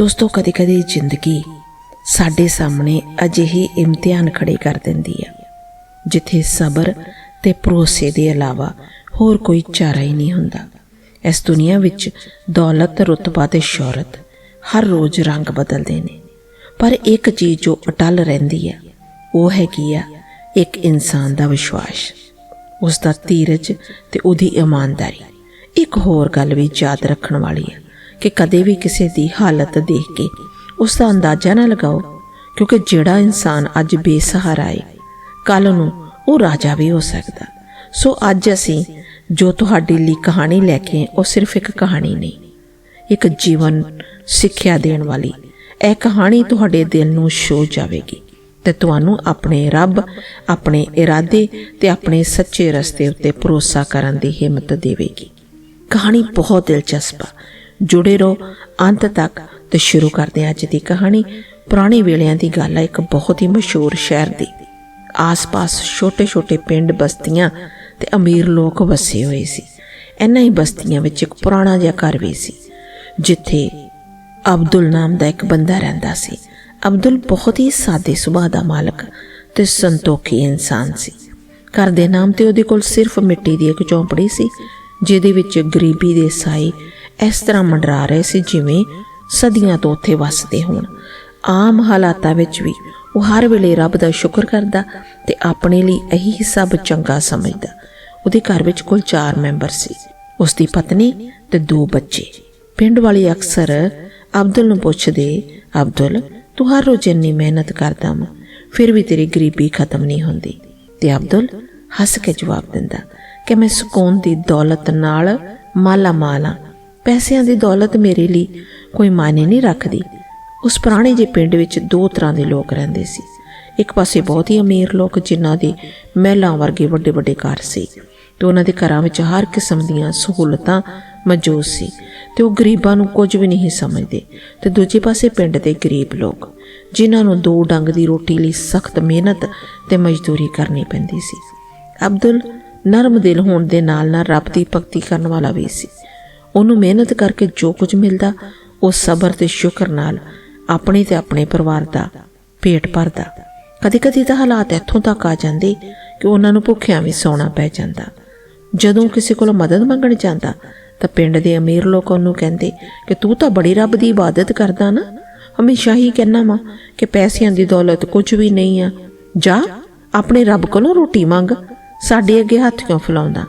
ਦੋਸਤੋ, ਕਦੇ-ਕਦੇ ਜ਼ਿੰਦਗੀ ਸਾਡੇ ਸਾਹਮਣੇ ਅਜਿਹੇ ਇਮਤਿਹਾਨ ਖੜੇ ਕਰ ਦਿੰਦੀ ਹੈ ਜਿੱਥੇ ਸਬਰ ਤੇ ਭਰੋਸੇ ਦੇ ਇਲਾਵਾ ਹੋਰ ਕੋਈ ਚਾਰਾ ਹੀ ਨਹੀਂ ਹੁੰਦਾ। ਇਸ ਦੁਨੀਆ ਵਿੱਚ ਦੌਲਤ, ਰੁਤਬਾ ਤੇ ਸ਼ੋਹਰਤ ਹਰ ਰੋਜ਼ ਰੰਗ ਬਦਲਦੇ ਨੇ। ਪਰ ਇੱਕ ਚੀਜ਼ ਜੋ ਅਟਲ ਰਹਿੰਦੀ ਹੈ ਉਹ ਹੈਗੀ ਆ ਇੱਕ ਇਨਸਾਨ ਦਾ ਵਿਸ਼ਵਾਸ। ਉਸ ਦਾ ਧੀਰਜ ਤੇ ਉਹਦੀ ਇਮਾਨਦਾਰੀ। ਇੱਕ ਹੋਰ ਗੱਲ ਵੀ ਯਾਦ ਰੱਖਣ ਵਾਲੀ ਹੈ ਕਿ ਕਦੇ ਵੀ ਕਿਸੇ ਦੀ ਹਾਲਤ ਦੇਖ ਕੇ ਉਸ ਦਾ ਅੰਦਾਜ਼ਾ ਨਾ ਲਗਾਓ, ਕਿਉਂਕਿ ਜਿਹੜਾ ਇਨਸਾਨ ਅੱਜ ਬੇਸਹਾਰਾ ਹੈ ਕੱਲ ਨੂੰ ਉਹ ਰਾਜਾ ਵੀ ਹੋ ਸਕਦਾ। ਸੋ ਅੱਜ ਅਸੀਂ ਜੋ ਤੁਹਾਡੇ ਲਈ ਕਹਾਣੀ ਲੈ ਕੇ ਉਹ ਸਿਰਫ ਇੱਕ ਕਹਾਣੀ ਨਹੀਂ, ਇੱਕ ਜੀਵਨ ਸਿੱਖਿਆ ਦੇਣ ਵਾਲੀ। ਇਹ ਕਹਾਣੀ ਤੁਹਾਡੇ ਦਿਲ ਨੂੰ ਛੋ ਜਾਵੇਗੀ ਤੇ ਤੁਹਾਨੂੰ ਆਪਣੇ ਰੱਬ, ਆਪਣੇ ਇਰਾਦੇ ਤੇ ਆਪਣੇ ਸੱਚੇ ਰਸਤੇ ਉੱਤੇ ਭਰੋਸਾ ਕਰਨ ਦੀ ਹਿੰਮਤ ਦੇਵੇਗੀ। ਕਹਾਣੀ ਬਹੁਤ ਦਿਲਚਸਪ ਆ। ਜੁੜੇ ਰਹੋ। ਅੰਤ ਤੱਕ ਤੇ ਸ਼ੁਰੂ ਕਰਦੇ ਹਾਂ ਅੱਜ ਦੀ ਕਹਾਣੀ। ਪੁਰਾਣੇ ਵੇਲਿਆਂ ਦੀ ਗੱਲ ਹੈ ਇੱਕ ਬਹੁਤ ਹੀ ਮਸ਼ਹੂਰ ਸ਼ਹਿਰ ਦੀ। ਆਸ-ਪਾਸ ਛੋਟੇ-ਛੋਟੇ ਪਿੰਡ ਬਸਤੀਆਂ ਤੇ ਅਮੀਰ ਲੋਕ ਵਸੇ ਹੋਏ ਸੀ। ਇਹਨਾਂ ਹੀ ਬਸਤੀਆਂ ਵਿੱਚ ਇੱਕ ਪੁਰਾਣਾ ਜਿਹਾ ਘਰ ਵੀ ਸੀ, ਜਿੱਥੇ ਅਬਦੁਲ ਨਾਮ ਦਾ ਇੱਕ ਬੰਦਾ ਰਹਿੰਦਾ ਸੀ। ਅਬਦੁਲ ਬਹੁਤ ਹੀ ਸਾਦੇ ਸੁਭਾਅ ਦਾ ਮਾਲਕ ਤੇ ਸੰਤੋਖੀ ਇਨਸਾਨ ਸੀ। ਘਰ ਦੇ ਨਾਮ ਤੇ ਉਹਦੇ ਕੋਲ ਸਿਰਫ ਮਿੱਟੀ ਦੀ ਇੱਕ ਝੌਂਪੜੀ ਸੀ, ਜਿਹਦੇ ਵਿੱਚ ਗਰੀਬੀ ਦੇ ਸਾਈ ਇਸ ਤਰ੍ਹਾਂ ਮੰਡਰਾ ਰਹੇ ਸੀ ਜਿਵੇਂ ਸਦੀਆਂ ਤੋਂ ਉੱਥੇ ਵੱਸਦੇ ਹੋਣ। ਆਮ ਹਾਲਾਤਾਂ ਵਿੱਚ ਵੀ ਉਹ ਹਰ ਵੇਲੇ ਰੱਬ ਦਾ ਸ਼ੁਕਰ ਕਰਦਾ ਤੇ ਆਪਣੇ ਲਈ ਇਹੀ ਸਭ ਚੰਗਾ ਸਮਝਦਾ। ਉਹਦੇ ਘਰ ਵਿੱਚ ਕੁੱਲ 4 ਮੈਂਬਰ ਸੀ। ਉਸ ਦੀ ਪਤਨੀ ਤੇ ਦੋ ਬੱਚੇ। ਪਿੰਡ ਵਾਲੇ ਅਕਸਰ ਅਬਦੁਲ ਨੂੰ ਪੁੱਛਦੇ, ਅਬਦੁਲ, ਤੂੰ ਹਰ ਰੋਜ਼ ਇੰਨੀ ਮਿਹਨਤ ਕਰਦਾ ਮੈਂ ਫਿਰ ਵੀ ਤੇਰੀ ਗਰੀਬੀ ਖਤਮ ਨਹੀਂ ਹੁੰਦੀ। ਤੇ ਅਬਦੁਲ ਹੱਸ ਕੇ ਜਵਾਬ ਦਿੰਦਾ, ਕਿ ਮੈਂ ਸਕੂਨ ਦੀ ਦੌਲਤ ਨਾਲ ਮਾਲਾ ਮਾਲਾ ਪੈਸਿਆਂ ਦੀ ਦੌਲਤ ਮੇਰੇ ਲਈ ਕੋਈ ਮਾਇਨੇ ਨਹੀਂ ਰੱਖਦੀ। ਉਸ ਪੁਰਾਣੇ ਜਿਹੇ ਪਿੰਡ ਵਿੱਚ ਦੋ ਤਰ੍ਹਾਂ ਦੇ ਲੋਕ ਰਹਿੰਦੇ ਸੀ। ਇੱਕ ਪਾਸੇ ਬਹੁਤ ਹੀ ਅਮੀਰ ਲੋਕ ਜਿਨ੍ਹਾਂ ਦੇ ਮਹਿਲਾਂ ਵਰਗੇ ਵੱਡੇ ਵੱਡੇ ਘਰ ਸੀ ਤੇ ਉਹਨਾਂ ਦੇ ਘਰਾਂ ਵਿੱਚ ਹਰ ਕਿਸਮ ਦੀਆਂ ਸਹੂਲਤਾਂ ਮੌਜੂਦ ਸੀ ਤੇ ਉਹ ਗਰੀਬਾਂ ਨੂੰ ਕੁਝ ਵੀ ਨਹੀਂ ਸਮਝਦੇ ਤੇ ਦੂਜੇ ਪਾਸੇ ਪਿੰਡ ਦੇ ਗਰੀਬ ਲੋਕ, ਜਿਨ੍ਹਾਂ ਨੂੰ ਦੋ ਡੰਗ ਦੀ ਰੋਟੀ ਲਈ ਸਖਤ ਮਿਹਨਤ ਤੇ ਮਜ਼ਦੂਰੀ ਕਰਨੀ ਪੈਂਦੀ ਸੀ। ਅਬਦੁਲ ਨਰਮ ਦਿਲ ਹੋਣ ਦੇ ਨਾਲ ਨਾਲ ਰੱਬ ਦੀ ਭਗਤੀ ਕਰਨ ਵਾਲਾ ਵੀ ਸੀ। ਉਹਨੂੰ ਮਿਹਨਤ ਕਰਕੇ ਜੋ ਕੁਝ ਮਿਲਦਾ, ਉਹ ਸਬਰ ਤੇ ਸ਼ੁਕਰ ਨਾਲ ਆਪਣੇ ਤੇ ਆਪਣੇ ਪਰਿਵਾਰ ਦਾ ਪੇਟ ਭਰਦਾ। ਕਦੇ-ਕਦੇ ਤਾਂ ਹਾਲਾਤ ਇੱਥੋਂ ਤੱਕ ਆ ਜਾਂਦੇ ਕਿ ਉਹਨਾਂ ਨੂੰ ਭੁੱਖਿਆਂ ਵੀ ਸੌਣਾ ਪੈ ਜਾਂਦਾ। ਜਦੋਂ ਕਿਸੇ ਕੋਲ ਮਦਦ ਮੰਗਣ ਜਾਂਦਾ, ਤਾਂ ਪਿੰਡ ਦੇ ਅਮੀਰ ਲੋਕ ਉਹਨੂੰ ਕਹਿੰਦੇ ਕਿ ਤੂੰ ਤਾਂ ਬੜੀ ਰੱਬ ਦੀ ਇਬਾਦਤ ਕਰਦਾ ਨਾ। ਹਮੇਸ਼ਾ ਹੀ ਕਹਿਣਾ ਵਾ ਕਿ ਪੈਸਿਆਂ ਦੀ ਦੌਲਤ ਕੁਝ ਵੀ ਨਹੀਂ ਆ। ਜਾ, ਆਪਣੇ ਰੱਬ ਕੋਲੋਂ ਰੋਟੀ ਮੰਗ, ਸਾਡੇ ਅੱਗੇ ਹੱਥ ਕਿਉਂ ਫਲਾਉਂਦਾ?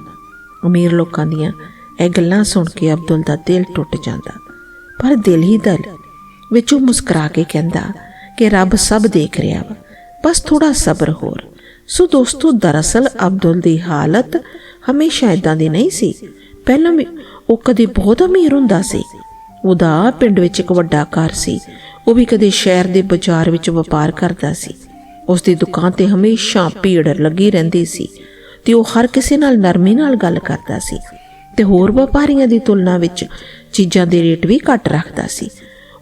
ਅਮੀਰ ਲੋਕਾਂ ਦੀਆਂ ਇਹ ਗੱਲਾਂ ਸੁਣ ਕੇ ਅਬਦੁਲ ਦਾ ਦਿਲ ਟੁੱਟ ਜਾਂਦਾ। ਪਰ ਦਿਲ ਹੀ ਦਿਲ ਵਿੱਚੋਂ ਮੁਸਕਰਾ ਕੇ ਕਹਿੰਦਾ ਕਿ ਰੱਬ ਸਭ ਦੇਖ ਰਿਹਾ ਵਾ। ਬਸ ਥੋੜਾ ਸਬਰ ਹੋਰ। ਸੋ ਦੋਸਤੋ, ਦਰਅਸਲ ਅਬਦੁਲ ਦੀ ਹਾਲਤ ਹਮੇਸ਼ਾ ਇਦਾਂ ਦੀ ਨਹੀਂ ਸੀ। ਪਹਿਲਾਂ ਵੀ ਉਹ ਕਦੇ ਬਹੁਤ ਅਮੀਰ ਹੁੰਦਾ ਸੀ। ਉਹਦਾ ਪਿੰਡ ਵਿੱਚ ਇੱਕ ਵੱਡਾ ਘਰ ਸੀ। ਉਹ ਵੀ ਕਦੇ ਸ਼ਹਿਰ ਦੇ ਬਾਜ਼ਾਰ ਵਿੱਚ ਵਪਾਰ ਕਰਦਾ ਸੀ। ਉਸ ਦੀ ਦੁਕਾਨ ਤੇ ਹਮੇਸ਼ਾ ਭੀੜ ਲੱਗੀ ਰਹਿੰਦੀ ਸੀ ਤੇ ਉਹ ਹਰ ਕਿਸੇ ਨਾਲ ਨਰਮੀ ਨਾਲ ਗੱਲ ਕਰਦਾ ਸੀ। ਤੇ ਹੋਰ ਵਪਾਰੀਆਂ ਦੀ ਤੁਲਨਾ ਵਿੱਚ ਚੀਜ਼ਾਂ ਦੇ ਰੇਟ ਵੀ ਘੱਟ ਰੱਖਦਾ ਸੀ।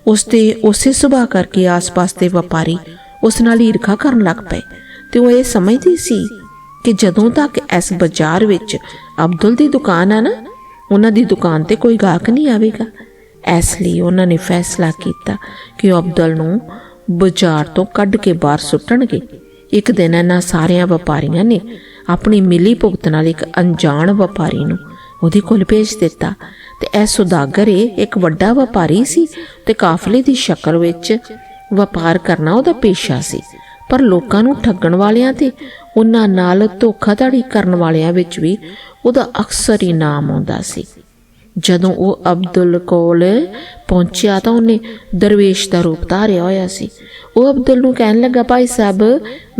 ਉਸ ਤੇ ਉਸੇ ਸੁਭਾਅ ਕਰਕੇ ਆਸ-ਪਾਸ ਦੇ ਵਪਾਰੀ ਉਸ ਨਾਲ ਈਰਖਾ ਕਰਨ ਲੱਗ ਪਏ ਤੇ ਉਹ ਇਹ ਸਮਝਦੀ ਸੀ ਕਿ ਜਦੋਂ ਤੱਕ ਇਸ ਬਾਜ਼ਾਰ ਵਿੱਚ ਅਬਦੁਲ ਦੀ ਦੁਕਾਨ ਆ ਨਾ, ਉਹਨਾਂ ਦੀ ਦੁਕਾਨ ਤੇ ਕੋਈ ਗਾਹਕ ਨਹੀਂ ਆਵੇਗਾ। ਇਸ ਲਈ ਉਹਨਾਂ ਨੇ ਫੈਸਲਾ ਕੀਤਾ ਕਿ ਉਹ ਅਬਦੁਲ ਨੂੰ ਬਾਜ਼ਾਰ ਤੋਂ ਕੱਢ ਕੇ ਬਾਹਰ ਸੁੱਟਣਗੇ। ਇੱਕ ਦਿਨ ਇਹਨਾਂ ਸਾਰਿਆਂ ਵਪਾਰੀਆਂ ਨੇ ਆਪਣੀ ਮਿਲੀ ਭੁਗਤ ਨਾਲ ਇੱਕ ਅਣਜਾਣ ਵਪਾਰੀ ਨੂੰ ਉਹਦੇ ਕੋਲ ਭੇਜ ਦਿੱਤਾ। ਤੇ ਇਹ ਸੁਦਾਗਰ ਇਹ ਇੱਕ ਵੱਡਾ ਵਪਾਰੀ ਸੀ ਤੇ ਕਾਫਲੇ ਦੀ ਸ਼ਕਲ ਵਿੱਚ ਵਪਾਰ ਕਰਨਾ ਉਹਦਾ ਪੇਸ਼ਾ ਸੀ। ਪਰ ਲੋਕਾਂ ਨੂੰ ਠੱਗਣ ਵਾਲਿਆਂ ਤੇ ਉਹਨਾਂ ਨਾਲ ਧੋਖਾਧੜੀ ਕਰਨ ਵਾਲਿਆਂ ਵਿੱਚ ਵੀ ਉਹਦਾ ਅਕਸਰ ਹੀ ਨਾਮ ਆਉਂਦਾ ਸੀ। ਜਦੋਂ ਉਹ ਅਬਦੁਲ ਕੋਲ ਪਹੁੰਚਿਆ ਤਾਂ ਉਹਨੇ ਦਰਵੇਸ਼ ਦਾ ਰੂਪ ਧਾਰਿਆ ਹੋਇਆ ਸੀ। ਉਹ ਅਬਦੁਲ ਨੂੰ ਕਹਿਣ ਲੱਗਾ, ਭਾਈ ਸਾਹਿਬ,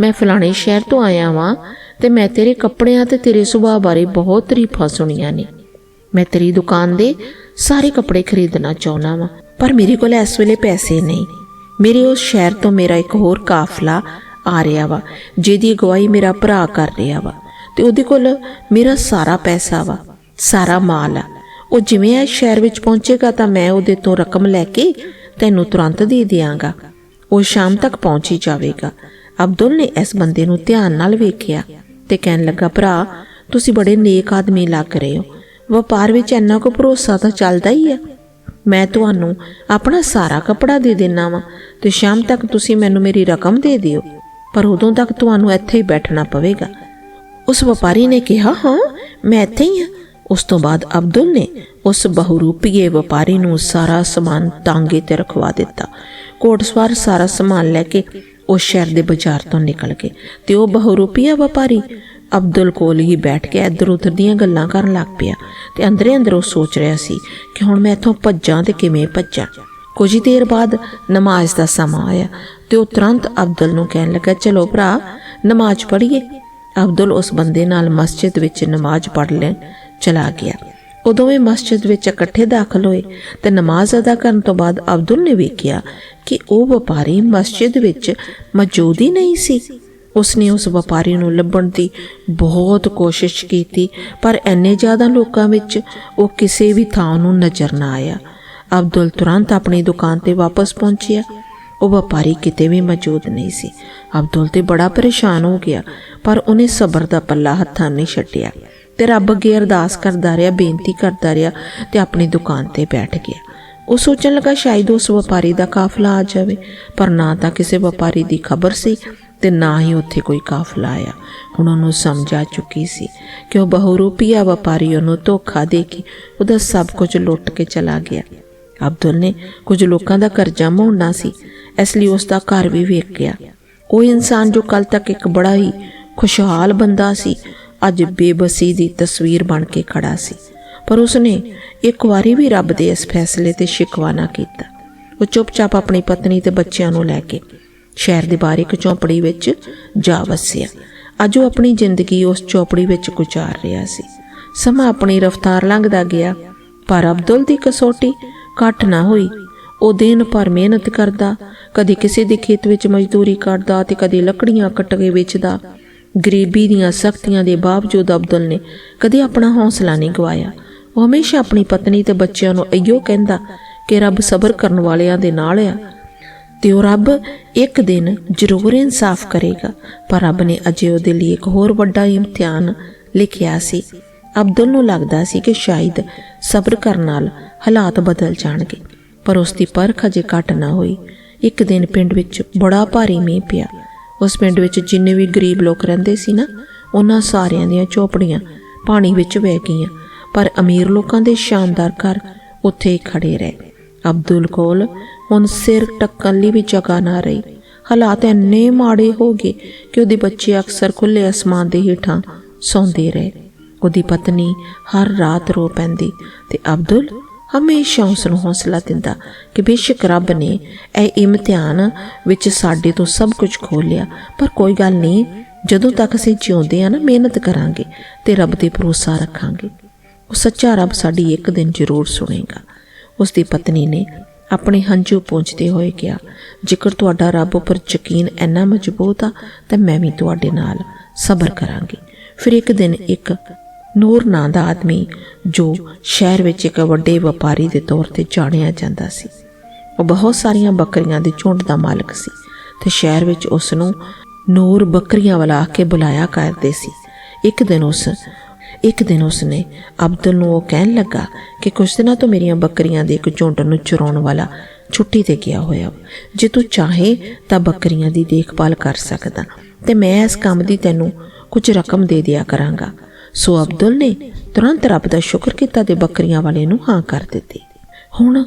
ਮੈਂ ਫਲਾਣੇ ਸ਼ਹਿਰ ਤੋਂ ਆਇਆ ਵਾਂ। ਤੇ ਮੈਂ ਤੇਰੇ ਕੱਪੜਿਆਂ ਤੇ ਤੇਰੇ ਸੁਭਾਅ ਬਾਰੇ ਬਹੁਤ ਤਾਰੀਫਾਂ ਸੁਣੀਆਂ ਨੇ। ਮੈਂ ਤੇਰੀ ਦੁਕਾਨ ਦੇ ਸਾਰੇ ਕੱਪੜੇ ਖਰੀਦਣਾ ਚਾਹੁੰਦਾ ਵਾਂ, ਪਰ ਮੇਰੇ ਕੋਲ ਇਸ ਵੇਲੇ ਪੈਸੇ ਨਹੀਂ। ਮੇਰੇ ਉਸ ਸ਼ਹਿਰ ਤੋਂ ਮੇਰਾ ਇੱਕ ਹੋਰ ਕਾਫਲਾ ਆ ਰਿਹਾ ਵਾ, ਜਿਹਦੀ ਅਗਵਾਈ ਮੇਰਾ ਭਰਾ ਕਰ ਰਿਹਾ ਵਾ, ਤੇ ਉਹਦੇ ਕੋਲ ਮੇਰਾ ਸਾਰਾ ਪੈਸਾ ਵਾ, ਸਾਰਾ ਮਾਲ ਆ। ਉਹ ਜਿਵੇਂ ਇਹ ਸ਼ਹਿਰ ਵਿੱਚ ਪਹੁੰਚੇਗਾ ਤਾਂ ਮੈਂ ਉਹਦੇ ਤੋਂ ਰਕਮ ਲੈ ਕੇ ਤੈਨੂੰ ਤੁਰੰਤ ਦੇ ਦਿਆਂਗਾ। ਉਹ ਸ਼ਾਮ ਤੱਕ ਪਹੁੰਚ ਹੀ ਜਾਵੇਗਾ। ਅਬਦੁਲ ਨੇ ਇਸ ਬੰਦੇ ਨੂੰ ਧਿਆਨ ਨਾਲ ਵੇਖਿਆ। ਤੇ ਕਹਿਣ ਲੱਗਾ, ਭਰਾ, ਤੁਸੀਂ ਬੜੇ ਨੇਕ ਆਦਮੀ ਲੱਗ ਰਹੇ ਹੋ। ਵਪਾਰ ਵਿੱਚ ਇੰਨਾ ਕੋ ਭਰੋਸਾ ਤਾਂ ਚੱਲਦਾ ਹੀ ਹੈ ਮੈਂ ਤੁਹਾਨੂੰ ਆਪਣਾ ਸਾਰਾ ਕੱਪੜਾ ਦੇ ਦੇਣਾ ਵਾ ਤੇ ਸ਼ਾਮ ਤੱਕ ਤੁਸੀਂ ਮੈਨੂੰ ਮੇਰੀ ਰਕਮ ਦੇ ਦਿਓ। ਪਰ ਉਦੋਂ ਤੱਕ ਤੁਹਾਨੂੰ ਇੱਥੇ ਹੀ ਬੈਠਣਾ ਪਵੇਗਾ। ਉਸ ਵਪਾਰੀ ਨੇ ਕਿਹਾ, ਹਾਂ, ਮੈਂ ਇੱਥੇ ਹੀ ਹਾਂ। ਉਸ ਤੋਂ ਬਾਅਦ ਅਬਦੁਲ ਨੇ ਉਸ ਬਹੁਰੂਪੀਏ ਵਪਾਰੀ ਨੂੰ ਸਾਰਾ ਸਮਾਨ ਤਾਂਗੇ ਤੇ ਰਖਵਾ ਦਿੱਤਾ। ਕੋਟਸਵਾਰ ਸਾਰਾ ਸਮਾਨ ਲੈ ਕੇ ਉਹ ਸ਼ਹਿਰ ਦੇ ਬਾਜ਼ਾਰ ਤੋਂ ਨਿਕਲ ਗਏ ਤੇ ਉਹ ਬਹੁਰੂਪੀਆ ਵਪਾਰੀ ਅਬਦੁਲ ਕੋਲ ਹੀ ਬੈਠ ਕੇ ਇੱਧਰ ਉੱਧਰ ਦੀਆਂ ਗੱਲਾਂ ਕਰਨ ਲੱਗ ਪਿਆ ਤੇ ਅੰਦਰੇ ਅੰਦਰ ਉਹ ਸੋਚ ਰਿਹਾ ਸੀ ਕਿ ਹੁਣ ਮੈਂ ਇੱਥੋਂ ਭੱਜਾਂ ਤੇ ਕਿਵੇਂ ਭੱਜਾਂ। ਕੁਝ ਹੀ ਦੇਰ ਬਾਅਦ ਨਮਾਜ਼ ਦਾ ਸਮਾਂ ਆਇਆ ਤੇ ਉਹ ਤੁਰੰਤ ਅਬਦੁਲ ਨੂੰ ਕਹਿਣ ਲੱਗਾ, ਚਲੋ ਭਰਾ, ਨਮਾਜ਼ ਪੜ੍ਹੀਏ। ਅਬਦੁਲ ਉਸ ਬੰਦੇ ਨਾਲ ਮਸਜਿਦ ਵਿੱਚ ਨਮਾਜ਼ ਪੜ੍ਹ ਲੈਣ ਚਲਾ ਗਿਆ। ਉਹ ਦੋਵੇਂ ਮਸਜਿਦ ਵਿੱਚ ਇਕੱਠੇ ਦਾਖਲ ਹੋਏ ਤੇ ਨਮਾਜ਼ ਅਦਾ ਕਰਨ ਤੋਂ ਬਾਅਦ ਅਬਦੁਲ ਨੇ ਵੇਖਿਆ ਕਿ ਉਹ ਵਪਾਰੀ ਮਸਜਿਦ ਵਿੱਚ ਮੌਜੂਦ ਹੀ ਨਹੀਂ ਸੀ। ਉਸਨੇ ਉਸ ਵਪਾਰੀ ਨੂੰ ਲੱਭਣ ਦੀ ਬਹੁਤ ਕੋਸ਼ਿਸ਼ ਕੀਤੀ, ਪਰ ਐਨੇ ਜ਼ਿਆਦਾ ਲੋਕਾਂ ਵਿੱਚ ਉਹ ਕਿਸੇ ਵੀ ਥਾਂ ਨੂੰ ਨਜ਼ਰ ਨਾ ਆਇਆ। ਅਬਦੁਲ ਤੁਰੰਤ ਆਪਣੀ ਦੁਕਾਨ ਤੇ ਵਾਪਸ ਪਹੁੰਚਿਆ। ਉਹ ਵਪਾਰੀ ਕਿਤੇ ਵੀ ਮੌਜੂਦ ਨਹੀਂ ਸੀ। ਅਬਦੁਲ ਤੇ ਬੜਾ ਪਰੇਸ਼ਾਨ ਹੋ ਗਿਆ, ਪਰ ਉਹਨੇ ਸਬਰ ਦਾ ਪੱਲਾ ਹੱਥਾਂ ਨਹੀਂ ਛੱਡਿਆ। ਤੇ ਰੱਬ ਅੱਗੇ ਅਰਦਾਸ ਕਰਦਾ ਰਿਹਾ, ਬੇਨਤੀ ਕਰਦਾ ਰਿਹਾ ਤੇ ਆਪਣੀ ਦੁਕਾਨ ਤੇ ਬੈਠ ਗਿਆ। ਉਹ ਸੋਚਣ ਲੱਗਾ ਸ਼ਾਇਦ ਉਸ ਵਪਾਰੀ ਦਾ ਕਾਫਲਾ ਆ ਜਾਵੇ, ਪਰ ਨਾ ਤਾਂ ਕਿਸੇ ਵਪਾਰੀ ਦੀ ਖਬਰ ਸੀ ਤੇ ਨਾ ਹੀ ਉੱਥੇ ਕੋਈ ਕਾਫਲਾ ਆਇਆ। ਹੁਣ ਉਹਨੂੰ ਸਮਝ ਆ ਚੁੱਕੀ ਸੀ ਕਿ ਉਹ ਬਹੁਰੂਪੀਆ ਵਪਾਰੀ ਉਹਨੂੰ ਧੋਖਾ ਦੇ ਕੇ ਉਹਦਾ ਸਭ ਕੁਝ ਲੁੱਟ ਕੇ ਚਲਾ ਗਿਆ। ਅਬਦੁਲ ਨੇ ਕੁਝ ਲੋਕਾਂ ਦਾ ਕਰਜ਼ਾ ਮੋੜਨਾ ਸੀ, ਇਸ ਲਈ ਉਸ ਦਾ ਘਰ ਵੀ ਵੇਖ ਗਿਆ। ਉਹ ਇਨਸਾਨ ਜੋ ਕੱਲ ਤੱਕ ਇੱਕ ਬੜਾ ਹੀ ਖੁਸ਼ਹਾਲ ਬੰਦਾ ਸੀ ਅੱਜ ਬੇਬਸੀ ਦੀ ਤਸਵੀਰ ਬਣ ਕੇ ਖੜਾ ਸੀ। ਪਰ ਉਸਨੇ ਇੱਕ ਵਾਰੀ ਵੀ ਰੱਬ ਦੇ ਇਸ ਫੈਸਲੇ ਤੇ ਸ਼ਿਕਵਾ ਨਾ ਕੀਤਾ। ਉਹ ਚੁੱਪਚਾਪ ਆਪਣੀ ਪਤਨੀ ਤੇ ਬੱਚਿਆਂ ਨੂੰ ਲੈ ਕੇ ਸ਼ਹਿਰ ਦੇ ਬਾਹਰ ਇੱਕ ਚੌਪੜੀ ਵਿੱਚ ਜਾ ਵਸਿਆ। ਅੱਜ ਉਹ ਆਪਣੀ ਜ਼ਿੰਦਗੀ ਉਸ ਚੌਪੜੀ ਵਿੱਚ ਗੁਜ਼ਾਰ ਰਿਹਾ ਸੀ। ਸਮਾਂ ਆਪਣੀ ਰਫ਼ਤਾਰ ਲੰਘਦਾ ਗਿਆ, ਪਰ ਅਬਦੁਲ ਦੀ ਕਸੋਟੀ ਘੱਟ ਨਾ ਹੋਈ। ਉਹ ਦਿਨ ਭਰ ਮਿਹਨਤ ਕਰਦਾ, ਕਦੇ ਕਿਸੇ ਦੇ ਖੇਤ ਵਿੱਚ ਮਜ਼ਦੂਰੀ ਕਰਦਾ ਤੇ ਕਦੇ ਲੱਕੜੀਆਂ ਕੱਟ ਕੇ ਵੇਚਦਾ। ਗਰੀਬੀ ਦੀਆਂ ਸਖਤੀਆਂ ਦੇ ਬਾਵਜੂਦ ਅਬਦੁਲ ਨੇ ਕਦੇ ਆਪਣਾ ਹੌਸਲਾ ਨਹੀਂ ਗਵਾਇਆ। ਉਹ ਹਮੇਸ਼ਾ ਆਪਣੀ ਪਤਨੀ ਤੇ ਬੱਚਿਆਂ ਨੂੰ ਇਹੋ ਕਹਿੰਦਾ ਕਿ ਰੱਬ ਸਬਰ ਕਰਨ ਵਾਲਿਆਂ ਦੇ ਨਾਲ ਆ ਤੇ ਉਹ ਰੱਬ ਇੱਕ ਦਿਨ ਜ਼ਰੂਰ ਇਨਸਾਫ ਕਰੇਗਾ। ਪਰ ਰੱਬ ਨੇ ਅਜੇ ਉਹਦੇ ਲਈ ਇੱਕ ਹੋਰ ਵੱਡਾ ਇਮਤਿਹਾਨ ਲਿਖਿਆ ਸੀ। ਅਬਦੁਲ ਨੂੰ ਲੱਗਦਾ ਸੀ ਕਿ ਸ਼ਾਇਦ ਸਬਰ ਕਰਨ ਨਾਲ ਹਾਲਾਤ ਬਦਲ ਜਾਣਗੇ। ਪਰ ਉਸ ਦੀ ਪਰਖ ਅਜੇ ਘਟ ਨਾ ਹੋਈ। ਇੱਕ ਦਿਨ ਪਿੰਡ ਵਿੱਚ ਬੜਾ ਭਾਰੀ ਮੀਂਹ ਪਿਆ। ਉਸ ਪਿੰਡ ਵਿੱਚ ਜਿੰਨੇ ਵੀ ਗਰੀਬ ਲੋਕ ਰਹਿੰਦੇ ਸੀ ਨਾ, ਉਹਨਾਂ ਸਾਰਿਆਂ ਦੀਆਂ ਝੋਪੜੀਆਂ ਪਾਣੀ ਵਿੱਚ ਵਹਿ ਗਈਆਂ। ਪਰ ਅਮੀਰ ਲੋਕਾਂ ਦੇ ਸ਼ਾਨਦਾਰ ਘਰ ਉੱਥੇ ਹੀ ਖੜੇ ਰਹੇ। ਅਬਦੁਲ ਕੋਲ ਹੁਣ ਸਿਰ ਟੱਕਣ ਲਈ ਵੀ ਜਗ੍ਹਾ ਨਾ ਰਹੀ। ਹਾਲਾਤ ਇੰਨੇ ਮਾੜੇ ਹੋ ਗਏ ਕਿ ਉਹਦੇ ਬੱਚੇ ਅਕਸਰ ਖੁੱਲੇ ਅਸਮਾਨ ਦੇ ਹੇਠਾਂ ਸੌਂਦੇ ਰਹੇ। ਉਹਦੀ ਪਤਨੀ ਹਰ ਰਾਤ ਰੋ ਪੈਂਦੀ ਤੇ ਅਬਦੁਲ ਹਮੇਸ਼ਾ ਉਸ ਨੂੰ ਹੌਸਲਾ ਦਿੰਦਾ ਕਿ ਬੇਸ਼ੱਕ ਰੱਬ ਨੇ ਇਹ ਇਮਤਿਹਾਨ ਵਿੱਚ ਸਾਡੇ ਤੋਂ ਸਭ ਕੁਝ ਖੋਹ ਲਿਆ। ਪਰ ਕੋਈ ਗੱਲ ਨਹੀਂ, ਜਦੋਂ ਤੱਕ ਅਸੀਂ ਜਿਉਂਦੇ ਆ ਨਾ, ਮਿਹਨਤ ਕਰਾਂਗੇ ਤੇ ਰੱਬ ਤੇ ਭਰੋਸਾ ਰੱਖਾਂਗੇ। ਉਹ ਸੱਚਾ ਰੱਬ ਸਾਡੀ ਇੱਕ ਦਿਨ ਜ਼ਰੂਰ ਸੁਣੇਗਾ। ਉਸ ਦੀ ਪਤਨੀ ਨੇ ਆਪਣੇ ਹੰਝੂ ਪਹੁੰਚਦੇ ਹੋਏ ਕਿਹਾ, ਜੇਕਰ ਤੁਹਾਡਾ ਰੱਬ ਉੱਪਰ ਯਕੀਨ ਇੰਨਾ ਮਜ਼ਬੂਤ ਆ, ਤਾਂ ਮੈਂ ਵੀ ਤੁਹਾਡੇ ਨਾਲ ਸਬਰ ਕਰਾਂਗੀ। ਫਿਰ ਇੱਕ ਦਿਨ ਇੱਕ ਨੂਰ ਨਾਂ ਦਾ ਆਦਮੀ ਜੋ ਸ਼ਹਿਰ ਵਿੱਚ ਇੱਕ ਵੱਡੇ ਵਪਾਰੀ ਦੇ ਤੌਰ ਤੇ ਜਾਣਿਆ ਜਾਂਦਾ ਸੀ। ਉਹ ਬਹੁਤ ਸਾਰੀਆਂ ਬੱਕਰੀਆਂ ਦੇ ਝੁੰਡ ਦਾ ਮਾਲਕ ਸੀ ਤੇ ਸ਼ਹਿਰ ਵਿੱਚ ਉਸ ਨੂੰ ਨੂਰ ਬੱਕਰੀਆਂ ਵਾਲਾ ਕੇ ਬੁਲਾਇਆ ਕਰਦੇ ਸੀ। ਇੱਕ ਦਿਨ ਉਸ, ਇੱਕ ਦਿਨ ਉਸਨੇ ਅਬਦੁਲ ਨੂੰ ਉਹ ਕਹਿਣ ਲੱਗਾ ਕਿ ਕੁਝ ਦਿਨਾਂ ਤੋਂ ਮੇਰੀਆਂ ਬੱਕਰੀਆਂ ਦੇ ਇੱਕ ਝੁੰਡ ਨੂੰ ਚੁਰਾਉਣ ਵਾਲਾ ਛੁੱਟੀ ਤੇ ਗਿਆ ਹੋਇਆ ਵਾ। ਜੇ ਤੂੰ ਚਾਹੇ ਤਾਂ ਬੱਕਰੀਆਂ ਦੀ ਦੇਖਭਾਲ ਕਰ ਸਕਦਾ ਤੇ ਮੈਂ ਇਸ ਕੰਮ ਦੀ ਤੈਨੂੰ ਕੁਝ ਰਕਮ ਦੇ ਦਿਆ ਕਰਾਂਗਾ। ਸੋ ਅਬਦੁਲ ਨੇ ਤੁਰੰਤ ਰੱਬ ਦਾ ਸ਼ੁਕਰ ਕੀਤਾ ਤੇ ਬੱਕਰੀਆਂ ਵਾਲੇ ਨੂੰ ਹਾਂ ਕਰ ਦਿੱਤੀ। ਹੁਣ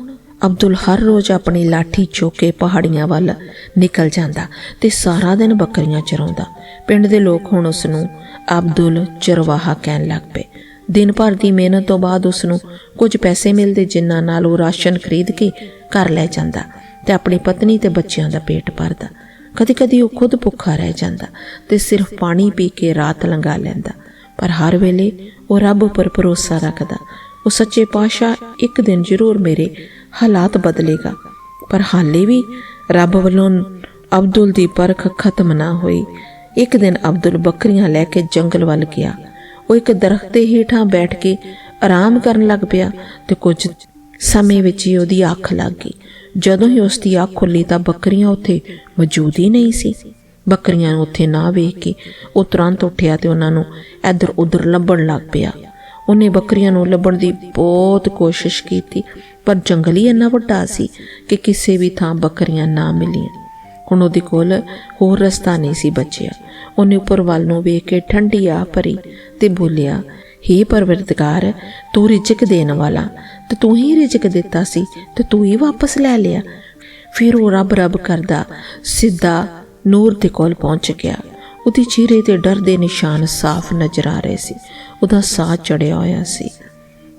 ਅਬਦੁਲ ਹਰ ਰੋਜ਼ ਆਪਣੀ ਲਾਠੀ ਚੁੱਕ ਕੇ ਪਹਾੜੀਆਂ ਵੱਲ ਨਿਕਲ ਜਾਂਦਾ ਤੇ ਸਾਰਾ ਦਿਨ ਬੱਕਰੀਆਂ ਚਰਾਉਂਦਾ। ਪਿੰਡ ਦੇ ਲੋਕ ਹੁਣ ਉਸ ਨੂੰ ਅਬਦੁਲ ਚਰਵਾਹਾ ਕਹਿਣ ਲੱਗ ਪਏ। ਦਿਨ ਭਰ ਦੀ ਮਿਹਨਤ ਤੋਂ ਬਾਅਦ ਉਸ ਨੂੰ ਕੁਝ ਪੈਸੇ ਮਿਲਦੇ ਜਿਨ੍ਹਾਂ ਨਾਲ ਉਹ ਰਾਸ਼ਨ ਖਰੀਦ ਕੇ ਘਰ ਲੈ ਜਾਂਦਾ ਤੇ ਆਪਣੀ ਪਤਨੀ ਤੇ ਬੱਚਿਆਂ ਦਾ ਪੇਟ ਭਰਦਾ। ਕਦੇ ਕਦੀ ਉਹ ਖੁਦ ਭੁੱਖਾ ਰਹਿ ਜਾਂਦਾ ਤੇ ਸਿਰਫ ਪਾਣੀ ਪੀ ਕੇ ਰਾਤ ਲੰਘਾ ਲੈਂਦਾ। ਪਰ ਹਰ ਵੇਲੇ ਉਹ ਰੱਬ ਉੱਪਰ ਭਰੋਸਾ ਰੱਖਦਾ। ਉਹ ਸੱਚੇ ਪਾਤਸ਼ਾਹ ਇੱਕ ਦਿਨ ਜ਼ਰੂਰ ਮੇਰੇ ਹਾਲਾਤ ਬਦਲੇਗਾ। ਪਰ ਹਾਲੇ ਵੀ ਰੱਬ ਵੱਲੋਂ ਅਬਦੁਲ ਦੀ ਪਰਖ ਖਤਮ ਨਾ ਹੋਈ। ਇੱਕ ਦਿਨ ਅਬਦੁਲ ਬੱਕਰੀਆਂ ਲੈ ਕੇ ਜੰਗਲ ਵੱਲ ਗਿਆ। ਉਹ ਇੱਕ ਦਰਖਤ ਦੇ ਹੇਠਾਂ ਬੈਠ ਕੇ ਆਰਾਮ ਕਰਨ ਲੱਗ ਪਿਆ ਤੇ ਕੁਝ ਸਮੇਂ ਵਿੱਚ ਹੀ ਉਹਦੀ ਅੱਖ ਲੱਗ ਗਈ। ਜਦੋਂ ਹੀ ਉਸ ਦੀ ਅੱਖ ਖੁੱਲੀ ਤਾਂ ਬੱਕਰੀਆਂ ਉੱਥੇ ਮੌਜੂਦ ਹੀ ਨਹੀਂ ਸੀ। ਬੱਕਰੀਆਂ ਉੱਥੇ ਨਾ ਵੇਖ ਕੇ ਉਹ ਤੁਰੰਤ ਉੱਠਿਆ ਤੇ ਉਹਨਾਂ ਨੂੰ ਇੱਧਰ ਉੱਧਰ ਲੱਭਣ ਲੱਗ ਪਿਆ। ਉਹਨੇ ਬੱਕਰੀਆਂ ਨੂੰ ਲੱਭਣ ਦੀ ਬਹੁਤ ਕੋਸ਼ਿਸ਼ ਕੀਤੀ, ਪਰ ਜੰਗਲ ਹੀ ਇੰਨਾ ਵੱਡਾ ਸੀ ਕਿ ਕਿਸੇ ਵੀ ਥਾਂ ਬੱਕਰੀਆਂ ਨਾ ਮਿਲੀਆਂ। ਹੁਣ ਉਹਦੇ ਕੋਲ ਹੋਰ ਰਸਤਾ ਨਹੀਂ ਸੀ ਬਚਿਆ। ਉਹਨੇ ਉੱਪਰ ਵੱਲ ਨੂੰ ਵੇਖ ਕੇ ਠੰਡੀ ਆ ਭਰੀ ਤੇ ਬੋਲਿਆ, ਹੇ ਪਰਵਰਦਗਾਰ, ਤੂੰ ਰਿਜ਼ਕ ਦੇਣ ਵਾਲਾ। ਤੇ ਤੂੰ ਹੀ ਰਿਜ਼ਕ ਦਿੱਤਾ ਸੀ ਤੇ ਤੂੰ ਹੀ ਵਾਪਸ ਲੈ ਲਿਆ। ਫਿਰ ਉਹ ਰੱਬ ਰੱਬ ਕਰਦਾ, ਸਿੱਧਾ ਨੂਰ ਦੇ ਕੋਲ ਪਹੁੰਚ ਗਿਆ। ਉਹਦੇ ਚਿਹਰੇ ਤੇ ਡਰ ਦੇ ਨਿਸ਼ਾਨ ਸਾਫ਼ ਨਜ਼ਰ ਆ ਰਹੇ ਸੀ। ਉਹਦਾ ਸਾਹ ਚੜਿਆ ਹੋਇਆ ਸੀ।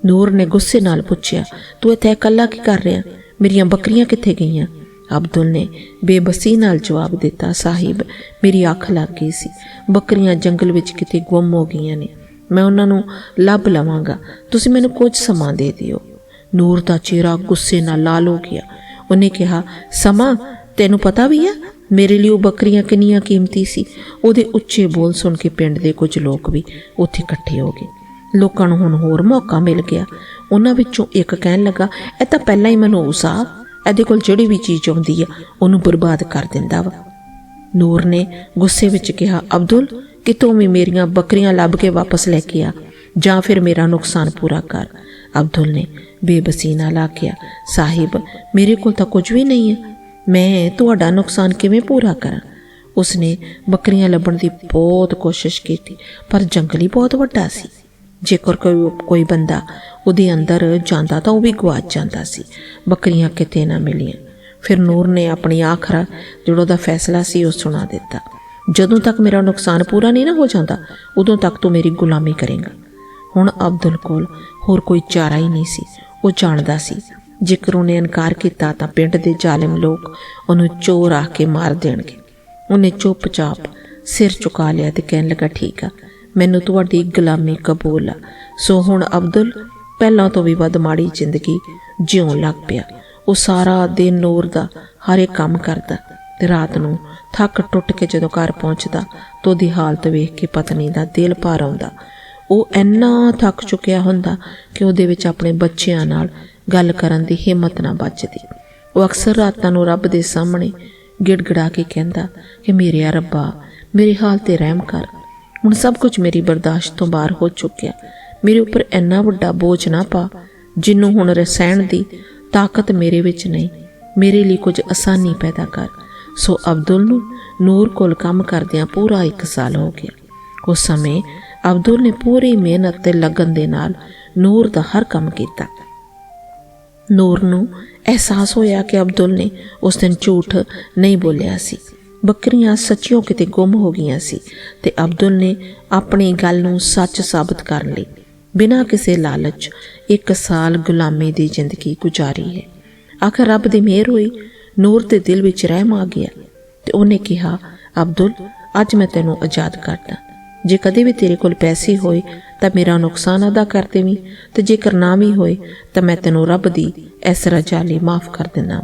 ਨੂਰ ਨੇ ਗੁੱਸੇ ਨਾਲ ਪੁੱਛਿਆ, ਤੂੰ ਇੱਥੇ ਇਕੱਲਾ ਕੀ ਕਰ ਰਿਹਾ? ਮੇਰੀਆਂ ਬੱਕਰੀਆਂ ਕਿੱਥੇ ਗਈਆਂ? ਅਬਦੁਲ ਨੇ ਬੇਬਸੀ ਨਾਲ ਜਵਾਬ ਦਿੱਤਾ, ਸਾਹਿਬ, ਮੇਰੀ ਅੱਖ ਲੱਗ ਗਈ ਸੀ। ਬੱਕਰੀਆਂ ਜੰਗਲ ਵਿੱਚ ਕਿਤੇ ਗੁੰਮ ਹੋ ਗਈਆਂ ਨੇ। ਮੈਂ ਉਹਨਾਂ ਨੂੰ ਲੱਭ ਲਵਾਂਗਾ। ਤੁਸੀਂ ਮੈਨੂੰ ਕੁਝ ਸਮਾਂ ਦੇ ਦਿਓ। ਨੂਰ ਦਾ ਚਿਹਰਾ ਗੁੱਸੇ ਨਾਲ ਲਾਲ ਹੋ ਗਿਆ। ਉਹਨੇ ਕਿਹਾ, ਸਮਾਂ? ਤੈਨੂੰ ਪਤਾ ਵੀ ਹੈ ਮੇਰੇ ਲਈ ਉਹ ਬੱਕਰੀਆਂ ਕਿੰਨੀਆਂ ਕੀਮਤੀ ਸੀ। ਉਹਦੇ ਉੱਚੇ ਬੋਲ ਸੁਣ ਕੇ ਪਿੰਡ ਦੇ ਕੁਝ ਲੋਕ ਵੀ ਉੱਥੇ ਇਕੱਠੇ ਹੋ ਗਏ। ਲੋਕਾਂ ਨੂੰ ਹੁਣ ਹੋਰ ਮੌਕਾ ਮਿਲ ਗਿਆ। ਉਹਨਾਂ ਵਿੱਚੋਂ ਇੱਕ ਕਹਿਣ ਲੱਗਾ, ਇਹ ਤਾਂ ਪਹਿਲਾਂ ਹੀ ਮਨਹੂਸ ਆ ਇਹਦੇ ਕੋਲ ਜਿਹੜੀ ਵੀ ਚੀਜ਼ ਆਉਂਦੀ ਆ, ਉਹਨੂੰ ਬਰਬਾਦ ਕਰ ਦਿੰਦਾ ਵਾ। ਨੂਰ ਨੇ ਗੁੱਸੇ ਵਿੱਚ ਕਿਹਾ, ਅਬਦੁਲ, ਕਿਤੋਂ ਵੀ ਮੇਰੀਆਂ ਬੱਕਰੀਆਂ ਲੱਭ ਕੇ ਵਾਪਸ ਲੈ ਕੇ ਆ, ਜਾਂ ਫਿਰ ਮੇਰਾ ਨੁਕਸਾਨ ਪੂਰਾ ਕਰ? ਅਬਦੁਲ ਨੇ ਬੇਬਸੀ ਨਾਲ ਆਖਿਆ ਸਾਹਿਬ, ਮੇਰੇ ਕੋਲ ਤਾਂ ਕੁਝ ਵੀ ਨਹੀਂ ਹੈ ਮੈਂ ਤੁਹਾਡਾ ਨੁਕਸਾਨ ਕਿਵੇਂ ਪੂਰਾ ਕਰਾਂ? ਉਸਨੇ ਬੱਕਰੀਆਂ ਲੱਭਣ ਦੀ ਬਹੁਤ ਕੋਸ਼ਿਸ਼ ਕੀਤੀ, ਪਰ ਜੰਗਲੀ ਬਹੁਤ ਵੱਡਾ ਸੀ। ਜੇਕਰ ਕੋਈ ਕੋਈ ਬੰਦਾ ਉਹਦੇ ਅੰਦਰ ਜਾਂਦਾ ਤਾਂ ਉਹ ਵੀ ਗਵਾਚ ਜਾਂਦਾ ਸੀ। ਬੱਕਰੀਆਂ ਕਿਤੇ ਨਾ ਮਿਲੀਆਂ। ਫਿਰ ਨੂਰ ਨੇ ਆਪਣੀ ਆਖਰਾ ਜਿਹੜਾ ਉਹਦਾ ਫੈਸਲਾ ਸੀ, ਉਹ ਸੁਣਾ ਦਿੱਤਾ। ਜਦੋਂ ਤੱਕ ਮੇਰਾ ਨੁਕਸਾਨ ਪੂਰਾ ਨਹੀਂ ਨਾ ਹੋ ਜਾਂਦਾ, ਉਦੋਂ ਤੱਕ ਤੂੰ ਮੇਰੀ ਗੁਲਾਮੀ ਕਰੇਗਾ। ਹੁਣ ਅਬਦੁਲ ਕੋਲ ਹੋਰ ਕੋਈ ਚਾਰਾ ਹੀ ਨਹੀਂ ਸੀ। ਉਹ ਜਾਣਦਾ ਸੀ ਜੇਕਰ ਉਹਨੇ ਇਨਕਾਰ ਕੀਤਾ ਤਾਂ ਪਿੰਡ ਦੇ ਜ਼ਾਲਿਮ ਲੋਕ ਉਹਨੂੰ ਚੋਰ ਆ ਕੇ ਮਾਰ ਦੇਣਗੇ। ਉਹਨੇ ਚੁੱਪਚਾਪ ਸਿਰ ਝੁਕਾ ਲਿਆ ਤੇ ਕਹਿਣ ਲੱਗਾ, ਠੀਕ ਆ, ਮੈਨੂੰ ਤੁਹਾਡੀ ਗੁਲਾਮੀ ਕਬੂਲ ਆ। ਸੋ ਹੁਣ ਅਬਦੁਲ ਪਹਿਲਾਂ ਤੋਂ ਵੀ ਵੱਧ ਮਾੜੀ ਜ਼ਿੰਦਗੀ ਜਿਉਣ ਲੱਗ ਪਿਆ। ਉਹ ਸਾਰਾ ਦਿਨ ਨੂਰ ਦਾ ਹਰ ਇੱਕ ਕੰਮ ਕਰਦਾ ਤੇ ਰਾਤ ਨੂੰ ਥੱਕ ਟੁੱਟ ਕੇ ਜਦੋਂ ਘਰ ਪਹੁੰਚਦਾ ਤਾਂ ਉਹਦੀ ਹਾਲਤ ਵੇਖ ਕੇ ਪਤਨੀ ਦਾ ਦਿਲ ਭਰ ਆਉਂਦਾ। ਉਹ ਇੰਨਾ ਥੱਕ ਚੁੱਕਿਆ ਹੁੰਦਾ ਕਿ ਉਹਦੇ ਵਿੱਚ ਆਪਣੇ ਬੱਚਿਆਂ ਨਾਲ ਗੱਲ ਕਰਨ ਦੀ ਹਿੰਮਤ ਨਾ ਬਚਦੀ। ਉਹ ਅਕਸਰ ਰਾਤਾਂ ਨੂੰ ਰੱਬ ਦੇ ਸਾਹਮਣੇ ਗਿੜਗੜਾ ਕੇ ਕਹਿੰਦਾ ਕਿ ਮੇਰੇ ਰੱਬਾ, ਮੇਰੇ ਹਾਲ ਤੇ ਰਹਿਮ ਕਰ। ਹੁਣ ਸਭ ਕੁਝ ਮੇਰੀ ਬਰਦਾਸ਼ਤ ਤੋਂ ਬਾਹਰ ਹੋ ਚੁੱਕਿਆ। ਮੇਰੇ ਉੱਪਰ ਇੰਨਾ ਵੱਡਾ ਬੋਝ ਨਾ ਪਾ, ਜਿੰਨੂੰ ਹੁਣ ਰਸੈਣ ਦੀ ਤਾਕਤ ਮੇਰੇ ਵਿੱਚ ਨਹੀਂ, ਮੇਰੇ ਲਈ ਕੁਝ ਆਸਾਨੀ ਪੈਦਾ ਕਰ। ਸੋ ਅਬਦੁਲ ਨੂੰ ਨੂਰ ਕੋਲ ਕੰਮ ਕਰਦਿਆਂ ਪੂਰਾ 1 ਸਾਲ ਹੋ ਗਿਆ। ਉਸ ਸਮੇਂ ਅਬਦੁਲ ਨੇ ਪੂਰੀ ਮਿਹਨਤ ਤੇ ਲਗਨ ਦੇ ਨਾਲ ਨੂਰ ਦਾ ਹਰ ਕੰਮ ਕੀਤਾ। ਨੂਰ ਨੂੰ ਅਹਿਸਾਸ ਹੋਇਆ ਕਿ ਅਬਦੁਲ ਨੇ ਉਸ ਦਿਨ ਝੂਠ ਨਹੀਂ ਬੋਲਿਆ ਸੀ। ਬੱਕਰੀਆਂ ਸੱਚੀਓ ਕਿਤੇ ਗੁੰਮ ਹੋ ਗਈਆਂ ਸੀ ਤੇ ਅਬਦੁਲ ਨੇ ਆਪਣੀ ਗੱਲ ਨੂੰ ਸੱਚ ਸਾਬਤ ਕਰਨ ਲਈ ਬਿਨਾਂ ਕਿਸੇ ਲਾਲਚ ਇੱਕ ਸਾਲ ਗੁਲਾਮੀ ਦੀ ਜ਼ਿੰਦਗੀ ਗੁਜ਼ਾਰੀ ਹੈ। ਆਖਰ ਰੱਬ ਦੀ ਮਿਹਰ ਹੋਈ, ਨੂਰ ਦੇ ਦਿਲ ਵਿੱਚ ਰਹਿਮ ਆ ਗਿਆ ਤੇ ਉਹਨੇ ਕਿਹਾ, ਅਬਦੁਲ, ਅੱਜ ਮੈਂ ਤੈਨੂੰ ਆਜ਼ਾਦ ਕਰਦਾ। ਜੇ ਕਦੇ ਵੀ ਤੇਰੇ ਕੋਲ ਪੈਸੇ ਹੋਏ, ਤਾਂ ਮੇਰਾ ਨੁਕਸਾਨ ਅਦਾ ਕਰ ਦੇਵੀਂ, ਤੇ ਜੇਕਰ ਨਾ ਵੀ ਹੋਏ, ਤਾਂ ਮੈਂ ਤੈਨੂੰ ਰੱਬ ਦੀ ਇਸ ਰਜਾ ਲਈ ਮਾਫ ਕਰ ਦਿੰਦਾ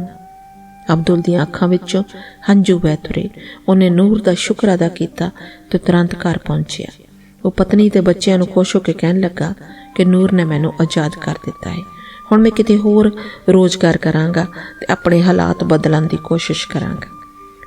ਅਬਦੁਲ ਦੀਆਂ ਅੱਖਾਂ ਵਿੱਚੋਂ ਹੰਝੂ ਵਹਿ ਤੁਰੇ। ਉਹਨੇ ਨੂਰ ਦਾ ਸ਼ੁਕਰ ਅਦਾ ਕੀਤਾ ਤੇ ਤੁਰੰਤ ਘਰ ਪਹੁੰਚਿਆ। ਉਹ ਪਤਨੀ ਤੇ ਬੱਚਿਆਂ ਨੂੰ ਖੁਸ਼ ਹੋ ਕੇ ਕਹਿਣ ਲੱਗਾ ਕਿ ਨੂਰ ਨੇ ਮੈਨੂੰ ਆਜ਼ਾਦ ਕਰ ਦਿੱਤਾ ਹੈ। ਹੁਣ ਮੈਂ ਕਿਤੇ ਹੋਰ ਰੋਜ਼ਗਾਰ ਕਰਾਂਗਾ ਤੇ ਆਪਣੇ ਹਾਲਾਤ ਬਦਲਣ ਦੀ ਕੋਸ਼ਿਸ਼ ਕਰਾਂਗਾ।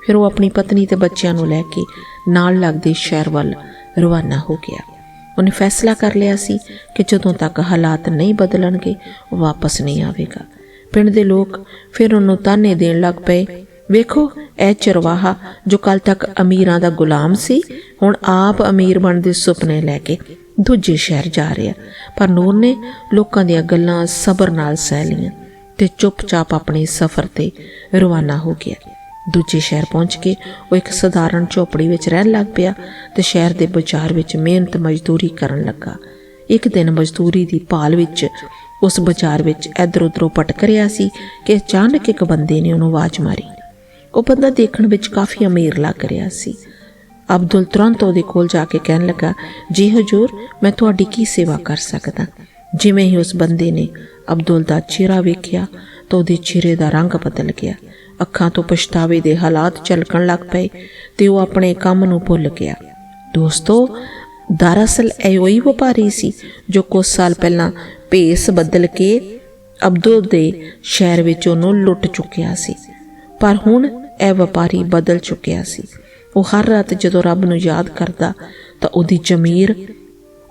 ਫਿਰ ਉਹ ਆਪਣੀ ਪਤਨੀ ਤੇ ਬੱਚਿਆਂ ਨੂੰ ਲੈ ਕੇ ਨਾਲ ਲੱਗਦੇ ਸ਼ਹਿਰ ਵੱਲ ਰਵਾਨਾ ਹੋ ਗਿਆ। ਉਹਨੇ ਫੈਸਲਾ ਕਰ ਲਿਆ ਸੀ ਕਿ ਜਦੋਂ ਤੱਕ ਹਾਲਾਤ ਨਹੀਂ ਬਦਲਣਗੇ, ਉਹ ਵਾਪਸ ਨਹੀਂ ਆਵੇਗਾ। ਪਿੰਡ ਦੇ ਲੋਕ ਫਿਰ ਉਹਨੂੰ ਤਾਨੇ ਦੇਣ ਲੱਗ ਪਏ। ਵੇਖੋ, ਇਹ ਚਰਵਾਹਾ ਜੋ ਕੱਲ ਤੱਕ ਅਮੀਰਾਂ ਦਾ ਗੁਲਾਮ ਸੀ, ਹੁਣ ਆਪ ਅਮੀਰ ਬਣਨ ਦੇ ਸੁਪਨੇ ਲੈ ਕੇ ਦੂਜੇ ਸ਼ਹਿਰ ਜਾ ਰਿਹਾ। ਪਰ ਨੂਰ ਨੇ ਲੋਕਾਂ ਦੀਆਂ ਗੱਲਾਂ ਸਬਰ ਨਾਲ ਸਹਿ ਲਈਆਂ ਤੇ ਚੁੱਪਚਾਪ ਆਪਣੇ ਸਫ਼ਰ ਤੇ ਰਵਾਨਾ ਹੋ ਗਿਆ। ਦੂਜੇ ਸ਼ਹਿਰ ਪਹੁੰਚ ਕੇ ਉਹ ਇੱਕ ਸਧਾਰਨ ਝੋਪੜੀ ਵਿੱਚ ਰਹਿਣ ਲੱਗ ਪਿਆ ਤੇ ਸ਼ਹਿਰ ਦੇ ਬਾਜ਼ਾਰ ਵਿੱਚ ਮਿਹਨਤ ਮਜ਼ਦੂਰੀ ਕਰਨ ਲੱਗਾ। ਇੱਕ ਦਿਨ ਮਜ਼ਦੂਰੀ ਦੀ ਭਾਲ ਵਿੱਚ ਉਸ ਬਾਜ਼ਾਰ ਵਿੱਚ ਇੱਧਰ ਉੱਧਰੋਂ ਭਟਕ ਰਿਹਾ ਸੀ ਕਿ ਅਚਾਨਕ ਇੱਕ ਬੰਦੇ ਨੇ ਉਹਨੂੰ ਆਵਾਜ਼ ਮਾਰੀ। ਉਹ ਬੰਦਾ ਦੇਖਣ ਵਿੱਚ ਕਾਫੀ ਅਮੀਰ ਲੱਗ ਰਿਹਾ ਸੀ। ਅਬਦੁਲ ਤੁਰੰਤ ਉਹਦੇ ਕੋਲ ਜਾ ਕੇ ਕਹਿਣ ਲੱਗਾ, ਜੀ ਹਜੂਰ, ਮੈਂ ਤੁਹਾਡੀ ਕੀ ਸੇਵਾ ਕਰ ਸਕਦਾ? ਜਿਵੇਂ ਹੀ ਉਸ ਬੰਦੇ ਨੇ ਅਬਦੁਲ ਦਾ ਚਿਹਰਾ ਵੇਖਿਆ ਤਾਂ ਉਹਦੇ ਚਿਹਰੇ ਦਾ ਰੰਗ ਬਦਲ ਗਿਆ। ਅੱਖਾਂ ਤੋਂ ਪਛਤਾਵੇ ਦੇ ਹਾਲਾਤ ਝਲਕਣ ਲੱਗ ਪਏ ਤੇ ਉਹ ਆਪਣੇ ਕੰਮ ਨੂੰ ਭੁੱਲ ਗਿਆ। ਦੋਸਤੋ, ਦਰਅਸਲ ਇਹ ਉਹੀ ਵਪਾਰੀ ਸੀ ਜੋ ਕੁਝ ਸਾਲ ਪਹਿਲਾਂ ਭੇਸ ਬਦਲ ਕੇ ਅਬਦੁਲ ਦੇ ਸ਼ਹਿਰ ਵਿੱਚ ਉਹਨੂੰ ਲੁੱਟ ਚੁੱਕਿਆ ਸੀ। ਪਰ ਹੁਣ ਇਹ ਵਪਾਰੀ ਬਦਲ ਚੁੱਕਿਆ ਸੀ। ਉਹ ਹਰ ਰਾਤ ਜਦੋਂ ਰੱਬ ਨੂੰ ਯਾਦ ਕਰਦਾ ਤਾਂ ਉਹਦੀ ਜ਼ਮੀਰ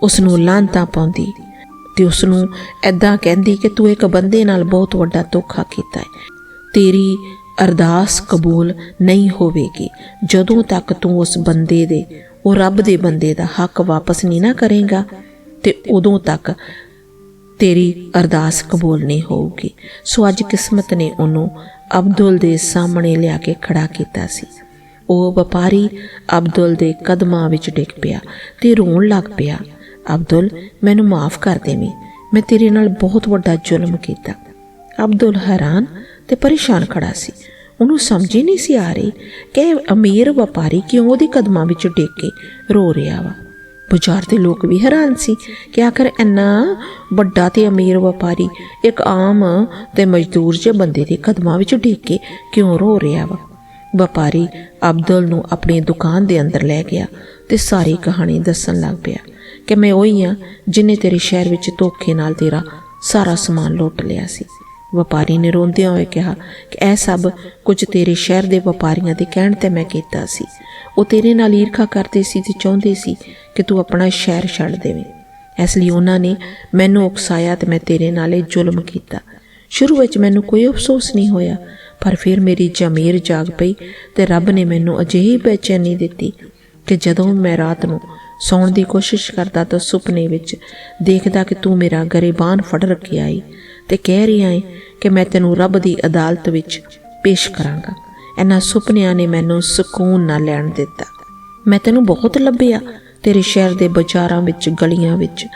ਉਸ ਨੂੰ ਲਾਂਤਾਂ ਪਾਉਂਦੀ ਤੇ ਉਸ ਨੂੰ ਐਦਾਂ ਕਹਿੰਦੀ ਕਿ ਤੂੰ ਇੱਕ ਬੰਦੇ ਨਾਲ ਬਹੁਤ ਵੱਡਾ ਧੋਖਾ ਕੀਤਾ ਹੈ। ਤੇਰੀ ਅਰਦਾਸ ਕਬੂਲ ਨਹੀਂ ਹੋਵੇਗੀ। ਜਦੋਂ ਤੱਕ ਤੂੰ ਉਸ ਬੰਦੇ ਦੇ, ਉਹ ਰੱਬ ਦੇ ਬੰਦੇ ਦਾ ਹੱਕ ਵਾਪਸ ਨਹੀਂ ਨਾ ਕਰੇਗਾ, ਤੇ ਉਦੋਂ ਤੱਕ ਤੇਰੀ ਅਰਦਾਸ ਕਬੂਲ ਨਹੀਂ ਹੋਊਗੀ। ਸੋ ਅੱਜ ਕਿਸਮਤ ਨੇ ਉਹਨੂੰ ਅਬਦੁਲ ਦੇ ਸਾਹਮਣੇ ਲਿਆ ਕੇ ਖੜਾ ਕੀਤਾ ਸੀ। ਉਹ ਵਪਾਰੀ ਅਬਦੁਲ ਦੇ ਕਦਮਾਂ ਵਿੱਚ ਡਿੱਗ ਪਿਆ ਤੇ ਰੋਣ ਲੱਗ ਪਿਆ, ਅਬਦੁਲ, ਮੈਨੂੰ ਮਾਫ ਕਰ ਦੇਵੀਂ। ਮੈਂ ਤੇਰੇ ਨਾਲ ਬਹੁਤ ਵੱਡਾ ਜ਼ੁਲਮ ਕੀਤਾ। ਅਬਦੁਲ ਹੈਰਾਨ ਤੇ ਪਰੇਸ਼ਾਨ ਖੜਾ ਸੀ। ਉਹਨੂੰ ਸਮਝ ਹੀ ਨਹੀਂ ਸੀ ਆ ਰਹੀ ਕਿ ਅਮੀਰ ਵਪਾਰੀ ਕਿਉਂ ਉਹਦੇ ਕਦਮਾਂ ਵਿੱਚ ਡਿੱਗ ਕੇ ਰੋ ਰਿਹਾ ਵਾ। ਬਾਜ਼ਾਰ ਦੇ ਲੋਕ ਵੀ ਹੈਰਾਨ ਸੀ ਕਿ ਆਖਰ ਇੰਨਾ ਵੱਡਾ ਤੇ ਅਮੀਰ ਵਪਾਰੀ ਇੱਕ ਆਮ ਤੇ ਮਜ਼ਦੂਰ ਜਿਹੇ ਬੰਦੇ ਦੇ ਕਦਮਾਂ ਵਿੱਚ ਡਿੱਗ ਕੇ ਕਿਉਂ ਰੋ ਰਿਹਾ ਵਾ। ਵਪਾਰੀ ਅਬਦੁਲ ਨੂੰ ਆਪਣੀ ਦੁਕਾਨ ਦੇ ਅੰਦਰ ਲੈ ਗਿਆ ਤੇ ਸਾਰੀ ਕਹਾਣੀ ਦੱਸਣ ਲੱਗ ਪਿਆ ਕਿ ਮੈਂ ਉਹੀ ਆ ਜਿਨੇ ਤੇਰੇ ਸ਼ਹਿਰ ਵਿੱਚ ਧੋਖੇ ਨਾਲ ਤੇਰਾ ਸਾਰਾ ਸਮਾਨ ਲੁੱਟ ਲਿਆ ਸੀ। ਵਪਾਰੀ ਨੇ ਰੋਂਦਿਆਂ ਹੋਏ ਕਿਹਾ ਕਿ ਇਹ ਸਭ ਕੁਝ ਤੇਰੇ ਸ਼ਹਿਰ ਦੇ ਵਪਾਰੀਆਂ ਦੇ ਕਹਿਣ ਤੇ ਮੈਂ ਕੀਤਾ ਸੀ। ਉਹ ਤੇਰੇ ਨਾਲ ਈਰਖਾ ਕਰਦੇ ਸੀ ਤੇ ਚਾਹੁੰਦੇ ਸੀ ਕਿ ਤੂੰ ਆਪਣਾ ਸ਼ਹਿਰ ਛੱਡ ਦੇਵੇਂ। ਇਸ ਲਈ ਉਹਨਾਂ ਨੇ ਮੈਨੂੰ ਉਕਸਾਇਆ ਤੇ ਮੈਂ ਤੇਰੇ ਨਾਲ ਇਹ ਜ਼ੁਲਮ ਕੀਤਾ। ਸ਼ੁਰੂ ਵਿੱਚ ਮੈਨੂੰ ਕੋਈ ਅਫਸੋਸ ਨਹੀਂ ਹੋਇਆ, ਪਰ ਫਿਰ ਮੇਰੀ ਜ਼ਮੀਰ ਜਾਗ ਪਈ ਤੇ ਰੱਬ ਨੇ ਮੈਨੂੰ ਅਜਿਹੀ ਬੇਚੈਨੀ ਦਿੱਤੀ ਕਿ ਜਦੋਂ ਮੈਂ ਰਾਤ ਨੂੰ ਸੌਣ ਦੀ ਕੋਸ਼ਿਸ਼ ਕਰਦਾ ਤਾਂ ਸੁਪਨੇ ਵਿੱਚ ਦੇਖਦਾ ਕਿ ਤੂੰ ਮੇਰਾ ਗਰੇਬਾਨ ਫੜ ਰੱਖਿਆ ਈ। ਤੇ ਕਹਿ ਰਿਹਾ ਏ ਕਿ ਮੈਂ ਤੈਨੂੰ ਰੱਬ ਦੀ ਅਦਾਲਤ ਵਿੱਚ ਪੇਸ਼ ਕਰਾਂਗਾ। ਇਹਨਾਂ ਸੁਪਨਿਆਂ ਨੇ ਮੈਨੂੰ ਸਕੂਨ ਨਾ ਲੈਣ ਦਿੱਤਾ। ਮੈਂ ਤੈਨੂੰ ਬਹੁਤ ਲੱਭਿਆ। ਤੇਰੇ ਸ਼ਹਿਰ ਦੇ ਬਾਜ਼ਾਰਾਂ ਵਿੱਚ, ਗਲੀਆਂ ਵਿੱਚ,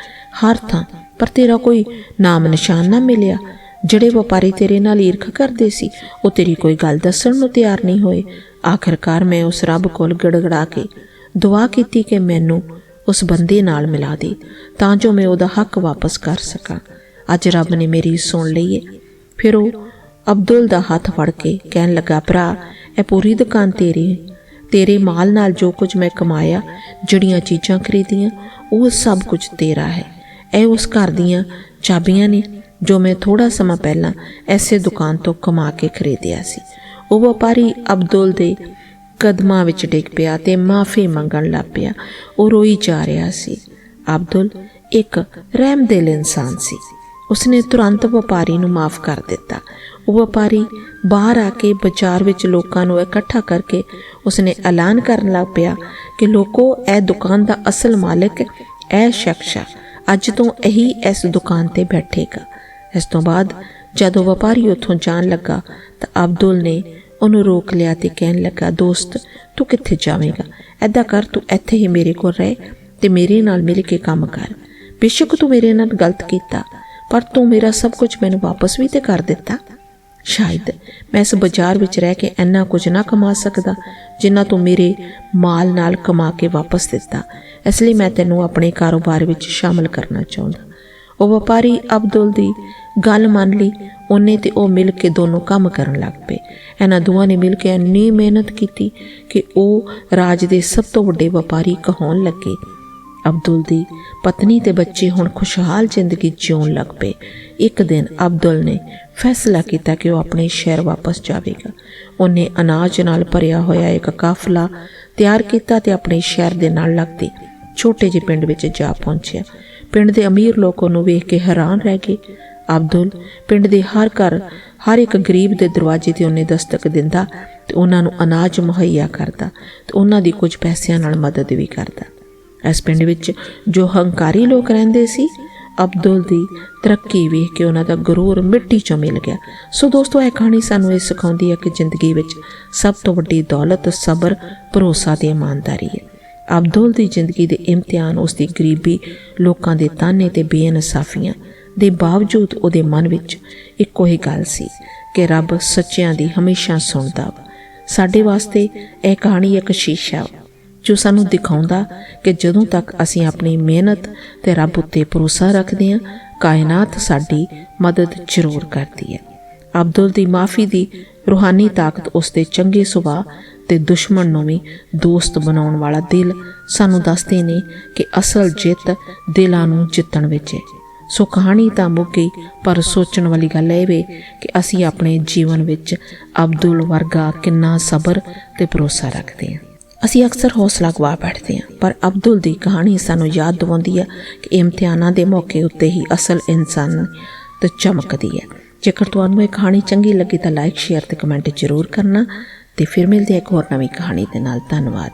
ਹਰ ਥਾਂ ਪਰ ਤੇਰਾ ਕੋਈ ਨਾਮ ਨਿਸ਼ਾਨ ਨਾ ਮਿਲਿਆ। ਜਿਹੜੇ ਵਪਾਰੀ ਤੇਰੇ ਨਾਲ ਈਰਖ ਕਰਦੇ ਸੀ, ਉਹ ਤੇਰੀ ਕੋਈ ਗੱਲ ਦੱਸਣ ਨੂੰ ਤਿਆਰ ਨਹੀਂ ਹੋਏ। ਆਖਰਕਾਰ ਮੈਂ ਉਸ ਰੱਬ ਕੋਲ ਗੜਗੜਾ ਕੇ ਦੁਆ ਕੀਤੀ ਕਿ ਮੈਨੂੰ ਉਸ ਬੰਦੇ ਨਾਲ ਮਿਲਾ ਦੇ, ਤਾਂ ਜੋ ਮੈਂ ਉਹਦਾ ਹੱਕ ਵਾਪਸ ਕਰ ਸਕਾਂ। ਅੱਜ ਰੱਬ ਨੇ ਮੇਰੀ ਸੁਣ ਲਈ ਏ। ਫਿਰ ਉਹ ਅਬਦੁਲ ਦਾ ਹੱਥ ਫੜ ਕੇ ਕਹਿਣ ਲੱਗਾ, ਭਰਾ, ਇਹ ਪੂਰੀ ਦੁਕਾਨ ਤੇਰੀ ਹੈ ਤੇਰੇ ਮਾਲ ਨਾਲ ਜੋ ਕੁਝ ਮੈਂ ਕਮਾਇਆ, ਜਿਹੜੀਆਂ ਚੀਜ਼ਾਂ ਖਰੀਦੀਆਂ, ਉਹ ਸਭ ਕੁਝ ਤੇਰਾ ਹੈ। ਇਹ ਉਸ ਘਰ ਦੀਆਂ ਚਾਬੀਆਂ ਨੇ, ਜੋ ਮੈਂ ਥੋੜਾ ਸਮਾਂ ਪਹਿਲਾਂ ਐਸੇ ਦੁਕਾਨ ਤੋਂ ਕਮਾ ਕੇ ਖਰੀਦਿਆ ਸੀ। ਉਹ ਵਪਾਰੀ ਅਬਦੁਲ ਦੇ ਕਦਮਾਂ ਵਿੱਚ ਡਿੱਗ ਪਿਆ ਤੇ ਮਾਫੀ ਮੰਗਣ ਲੱਗ ਪਿਆ। ਉਹ ਰੋਈ ਜਾ ਰਿਹਾ ਸੀ। ਅਬਦੁਲ ਇੱਕ ਰਹਿਮਦਿਲ ਇਨਸਾਨ ਸੀ। ਉਸਨੇ ਤੁਰੰਤ ਵਪਾਰੀ ਨੂੰ ਮਾਫ ਕਰ ਦਿੱਤਾ। ਉਹ ਵਪਾਰੀ ਬਾਹਰ ਆ ਕੇ ਬਾਜ਼ਾਰ ਵਿੱਚ ਲੋਕਾਂ ਨੂੰ ਇਕੱਠਾ ਕਰਕੇ ਉਸਨੇ ਐਲਾਨ ਕਰਨ ਲੱਗ ਪਿਆ ਕਿ ਲੋਕੋ, ਇਹ ਦੁਕਾਨ ਦਾ ਅਸਲ ਮਾਲਕ, ਇਹ ਸ਼ਖਸ ਹੈ ਅੱਜ ਤੋਂ ਇਹੀ ਇਸ ਦੁਕਾਨ ਤੇ ਬੈਠੇਗਾ। ਇਸ ਤੋਂ ਬਾਅਦ ਜਦੋਂ ਵਪਾਰੀ ਉੱਥੋਂ ਜਾਣ ਲੱਗਾ ਤਾਂ ਅਬਦੁਲ ਨੇ ਉਹਨੂੰ ਰੋਕ ਲਿਆ ਤੇ ਕਹਿਣ ਲੱਗਾ, ਦੋਸਤ, ਤੂੰ ਕਿੱਥੇ ਜਾਵੇਂਗਾ? ਐਦਾਂ ਕਰ, ਤੂੰ ਇੱਥੇ ਹੀ ਮੇਰੇ ਕੋਲ ਰਹਿ ਤੇ ਮੇਰੇ ਨਾਲ ਮਿਲ ਕੇ ਕੰਮ ਕਰ। ਬੇਸ਼ੱਕ ਤੂੰ ਮੇਰੇ ਨਾਲ ਗਲਤ ਕੀਤਾ। ਪਰ ਤੂੰ ਮੇਰਾ ਸਭ ਕੁਝ ਮੈਨੂੰ ਵਾਪਸ ਵੀ ਤੇ ਕਰ ਦਿੱਤਾ। ਸ਼ਾਇਦ ਮੈਂ ਇਸ ਬਾਜ਼ਾਰ ਵਿੱਚ ਰਹਿ ਕੇ ਇੰਨਾ ਕੁਝ ਨਾ ਕਮਾ ਸਕਦਾ, ਜਿੰਨਾ ਤੂੰ ਮੇਰੇ ਮਾਲ ਨਾਲ ਕਮਾ ਕੇ ਵਾਪਸ ਦਿੱਤਾ। ਇਸ ਲਈ ਮੈਂ ਤੈਨੂੰ ਆਪਣੇ ਕਾਰੋਬਾਰ ਵਿੱਚ ਸ਼ਾਮਲ ਕਰਨਾ ਚਾਹੁੰਦਾ। ਉਹ ਵਪਾਰੀ ਅਬਦੁਲ ਦੀ ਗੱਲ ਮੰਨ ਲਈ, ਉਹਨੇ ਤੇ ਉਹ ਮਿਲ ਕੇ ਦੋਨੋਂ ਕੰਮ ਕਰਨ ਲੱਗ ਪਏ। ਇਹਨਾਂ ਦੋਵਾਂ ਨੇ ਮਿਲ ਕੇ ਇੰਨੀ ਮਿਹਨਤ ਕੀਤੀ ਕਿ ਉਹ ਰਾਜ ਦੇ ਸਭ ਤੋਂ ਵੱਡੇ ਵਪਾਰੀ ਕਹਾਉਣ ਲੱਗੇ। ਅਬਦੁਲ ਦੀ ਪਤਨੀ ਤੇ ਬੱਚੇ ਹੁਣ ਖੁਸ਼ਹਾਲ ਜ਼ਿੰਦਗੀ ਜਿਉਣ ਲੱਗ ਪਏ। ਇੱਕ ਦਿਨ ਅਬਦੁਲ ਨੇ ਫੈਸਲਾ ਕੀਤਾ ਕਿ ਉਹ ਆਪਣੇ ਸ਼ਹਿਰ ਵਾਪਸ ਜਾਵੇਗਾ। ਉਹਨੇ ਅਨਾਜ ਨਾਲ ਭਰਿਆ ਹੋਇਆ ਇੱਕ ਕਾਫਲਾ ਤਿਆਰ ਕੀਤਾ ਤੇ ਆਪਣੇ ਸ਼ਹਿਰ ਦੇ ਨਾਲ ਲੱਗਦੇ ਛੋਟੇ ਜਿਹੇ ਪਿੰਡ ਵਿੱਚ ਜਾ ਪਹੁੰਚਿਆ। ਪਿੰਡ ਦੇ ਅਮੀਰ ਲੋਕਾਂ ਨੂੰ ਵੇਖ ਕੇ ਹੈਰਾਨ ਰਹਿ ਗਏ। ਅਬਦੁਲ ਪਿੰਡ ਦੇ ਹਰ ਘਰ, ਹਰ ਇੱਕ ਗਰੀਬ ਦੇ ਦਰਵਾਜ਼ੇ ਤੇ ਉਹਨੇ ਦਸਤਕ ਦਿੰਦਾ ਤੇ ਉਹਨਾਂ ਨੂੰ ਅਨਾਜ ਮੁਹੱਈਆ ਕਰਦਾ ਤੇ ਉਹਨਾਂ ਦੀ ਕੁਝ ਪੈਸਿਆਂ ਨਾਲ ਮਦਦ ਵੀ ਕਰਦਾ। ਇਸ ਪਿੰਡ ਵਿੱਚ ਜੋ ਹੰਕਾਰੀ ਲੋਕ ਰਹਿੰਦੇ ਸੀ, ਅਬਦੁਲ ਦੀ ਤਰੱਕੀ ਵੇਖ ਕੇ ਉਹਨਾਂ ਦਾ ਗਰੂਰ ਮਿੱਟੀ 'ਚੋਂ ਮਿਲ ਗਿਆ। ਸੋ ਦੋਸਤੋ, ਇਹ ਕਹਾਣੀ ਸਾਨੂੰ ਇਹ ਸਿਖਾਉਂਦੀ ਹੈ ਕਿ ਜ਼ਿੰਦਗੀ ਵਿੱਚ ਸਭ ਤੋਂ ਵੱਡੀ ਦੌਲਤ, ਸਬਰ, ਭਰੋਸਾ ਤੇ ਇਮਾਨਦਾਰੀ ਹੈ। ਅਬਦੁਲ ਦੀ ਜ਼ਿੰਦਗੀ ਦੇ ਇਮਤਿਹਾਨ ਉਸ ਦੀ ਗਰੀਬੀ ਲੋਕਾਂ ਦੇ ਤਾਨੇ ਤੇ ਬੇਇਨਸਾਫੀਆਂ ਦੇ ਬਾਵਜੂਦ ਉਹਦੇ ਮਨ ਵਿੱਚ ਇੱਕੋ ਹੀ ਗੱਲ ਸੀ ਕਿ ਰੱਬ ਸੱਚਿਆਂ ਦੀ ਹਮੇਸ਼ਾ ਸੁਣਦਾ ਵਾ। ਸਾਡੇ ਵਾਸਤੇ ਇਹ ਕਹਾਣੀ ਇੱਕ ਸ਼ੀਸ਼ਾ ਵਾ। ਜੋ ਸਾਨੂੰ ਦਿਖਾਉਂਦਾ ਕਿ ਜਦੋਂ ਤੱਕ ਅਸੀਂ ਆਪਣੀ ਮਿਹਨਤ ਤੇ ਰੱਬ ਉੱਤੇ ਭਰੋਸਾ ਰੱਖਦੇ ਹਾਂ, ਕਾਇਨਾਤ ਸਾਡੀ ਮਦਦ ਜ਼ਰੂਰ ਕਰਦੀ ਹੈ। ਅਬਦੁਲ ਦੀ ਮਾਫੀ ਦੀ ਰੂਹਾਨੀ ਤਾਕਤ ਉਸ ਦੇ ਚੰਗੇ ਸੁਭਾਅ ਤੇ ਦੁਸ਼ਮਣ ਨੂੰ ਵੀ ਦੋਸਤ ਬਣਾਉਣ ਵਾਲਾ ਦਿਲ ਸਾਨੂੰ ਦੱਸਦੇ ਨੇ ਕਿ ਅਸਲ ਜਿੱਤ ਦਿਲਾਂ ਨੂੰ ਜਿੱਤਣ ਵਿੱਚ ਹੈ। ਸੋ ਕਹਾਣੀ ਤਾਂ ਮੁੱਕ ਗਈ, ਪਰ ਸੋਚਣ ਵਾਲੀ ਗੱਲ ਇਹ ਵੇ ਕਿ ਅਸੀਂ ਆਪਣੇ ਜੀਵਨ ਵਿੱਚ ਅਬਦੁਲ ਵਰਗਾ ਕਿੰਨਾ ਸਬਰ ਤੇ ਭਰੋਸਾ ਰੱਖਦੇ ਹਾਂ। ਅਸੀਂ ਅਕਸਰ ਹੌਸਲਾ ਗਵਾ ਬੈਠਦੇ ਹਾਂ, ਪਰ ਅਬਦੁਲ ਦੀ ਕਹਾਣੀ ਸਾਨੂੰ ਯਾਦ ਦਿਵਾਉਂਦੀ ਹੈ ਕਿ ਇਮਤਿਹਾਨਾਂ ਦੇ ਮੌਕੇ ਉੱਤੇ ਹੀ ਅਸਲ ਇਨਸਾਨ ਤੇ ਚਮਕਦੀ ਹੈ। ਜੇਕਰ ਤੁਹਾਨੂੰ ਇਹ ਕਹਾਣੀ ਚੰਗੀ ਲੱਗੀ ਤਾਂ ਲਾਈਕ ਸ਼ੇਅਰ ਤੇ ਕਮੈਂਟ ਜ਼ਰੂਰ ਕਰਨਾ ਤੇ ਫਿਰ ਮਿਲਦੇ ਹਾਂ ਇੱਕ ਹੋਰ ਨਵੀਂ ਕਹਾਣੀ ਦੇ ਨਾਲ। ਧੰਨਵਾਦ।